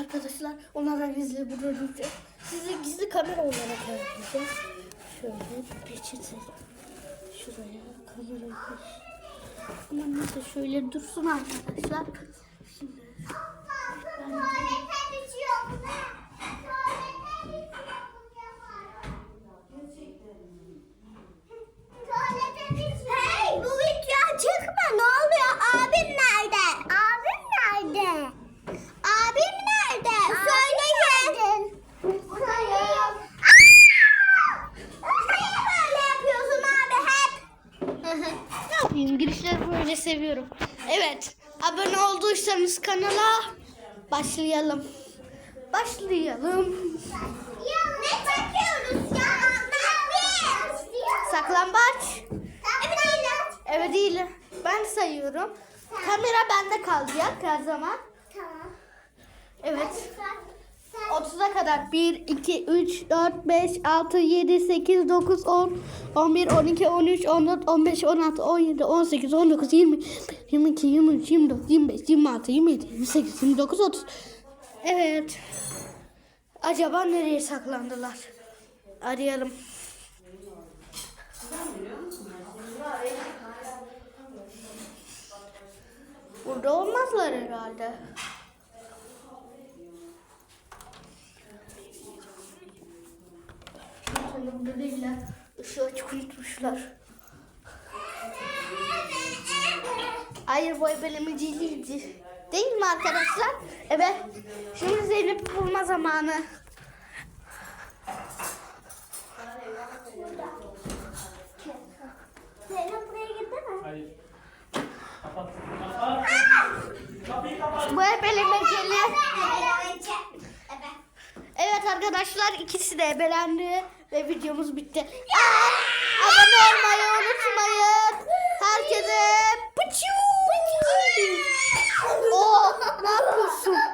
arkadaşlar onlara gizli bulunca size gizli kamera olarak yapacağım. Şöyle peçete. Şuraya kamerayı koy. Ama neyse şöyle dursun arkadaşlar. Ne yapayım girişleri böyle seviyorum. Evet abone olduysanız kanala başlayalım. Başlayalım. Ya ne çekiyoruz ya? Saklambaç. Evet öyle. Evet değil. Ben sayıyorum. Kamera bende kalacak her zaman. Tamam. Evet. Sen 30'a kadar 1, 2, 3, 4, 5, 6, 7, 8, 9, 10, 11, 12, 13, 14, 15, 16, 17, 18, 19, 20, 22, 23, 24, 25, 26, 27, 28, 29, 30. Evet. Acaba nereye saklandılar? Arayalım. Burada olmazlar herhalde. Burada değiller. Işığı açık unutmuşlar. Hayır bu ebelemeciydi. Değil mi arkadaşlar? Evet. Şimdi Zeynep bulma zamanı. Zeynep buraya gitti mi? Hayır. Kapat. Kapat. Kapıyı kapat. Bu ebelemeceli. Evet arkadaşlar ikisi de ebelendi ve videomuz bitti. Aa, abone olmayı unutmayın. Herkese pıçıu. Oo, oh, ne yapıyorsun?